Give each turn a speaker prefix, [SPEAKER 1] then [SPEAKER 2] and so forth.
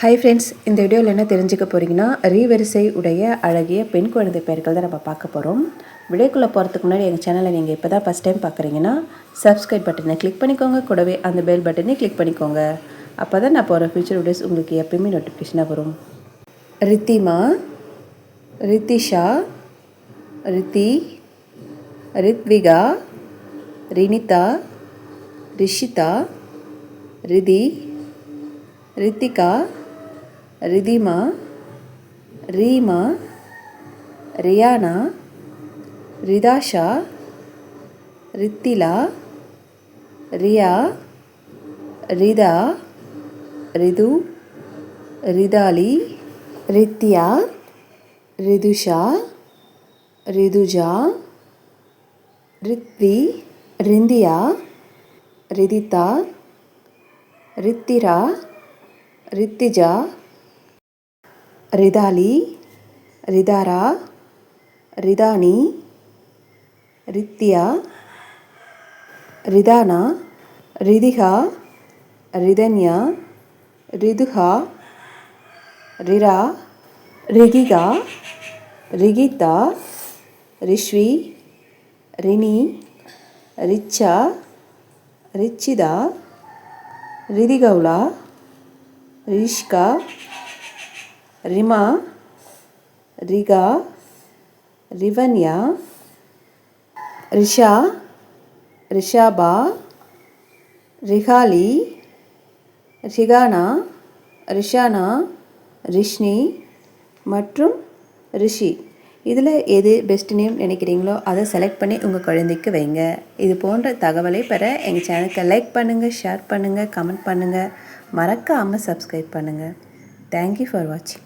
[SPEAKER 1] Hi friends இந்த வீடியோவில் என்ன தெரிஞ்சுக்க போகிறீங்கன்னா ரீவரிசை உடைய அழகிய பெண் குழந்தை பெயர்கள் தான் நம்ம பார்க்க போகிறோம் விடைக்குள்ளே போகிறதுக்கு முன்னாடி எங்கள் சேனலை நீங்கள் இப்போ தான் ஃபஸ்ட் டைம் பார்க்குறீங்கன்னா சப்ஸ்கிரைப் பட்டனை கிளிக் பண்ணிக்கோங்க. கூடவே அந்த பெல் பட்டனை கிளிக் பண்ணிக்கோங்க. அப்போ தான் நான் போகிற ஃபியூச்சர் வீடியோஸ் உங்களுக்கு எப்பயுமே நோட்டிஃபிகேஷனாக வரும். ரித்திமா ரித்திஷா ரித்தி ரித்விகா ரினிதா ரிஷிதா ரிதி ரித்திகா ರಿದಿಮಾ ರೀಮ, ರಿಯಾನಾ, ರಿದಾಶ, ರಿತ್ತಿಲ, ರಿಯಾ, ರಿದ, ರಿದು, ರಿದಾಲಿ, ರಿತ್ಯಾ, ರಿದುಷಾ, ರಿದುಜಾ, ರಿತ್ವಿ, ರಿಂದಿಯಾ, ರಿದಿತಾ, ರಿತ್ತಿರ, ರಿತ್ತಿಜಾ ரிதாலி ரிதாரா ரிதானி ரித்தியா ரிதானா ரிதிகா ரிதன்யா ரிதுகா ரிரா ரிகிகா ரிகிதா ரிஷ்வி ரினி ரிச்சா ரிச்சிதா ரிதிகௌலா ரிஷ்கா ரிமா ரிகா ரிவன்யா ரிஷா ரிஷாபா ரிஹாலி ரிகானா ரிஷானா ரிஷ்னி மற்றும் ரிஷி. இதில் எது பெஸ்ட் நேம் நினைக்கிறீங்களோ அதை செலக்ட் பண்ணி உங்கள் குழந்தைக்கு வைங்க. இது போன்ற தகவலை பெற எங்கள் சேனலுக்கு லைக் பண்ணுங்கள் ஷேர் பண்ணுங்கள் கமெண்ட் பண்ணுங்கள் மறக்காமல் சப்ஸ்கிரைப் பண்ணுங்கள் தேங்க்யூ ஃபார் வாட்சிங்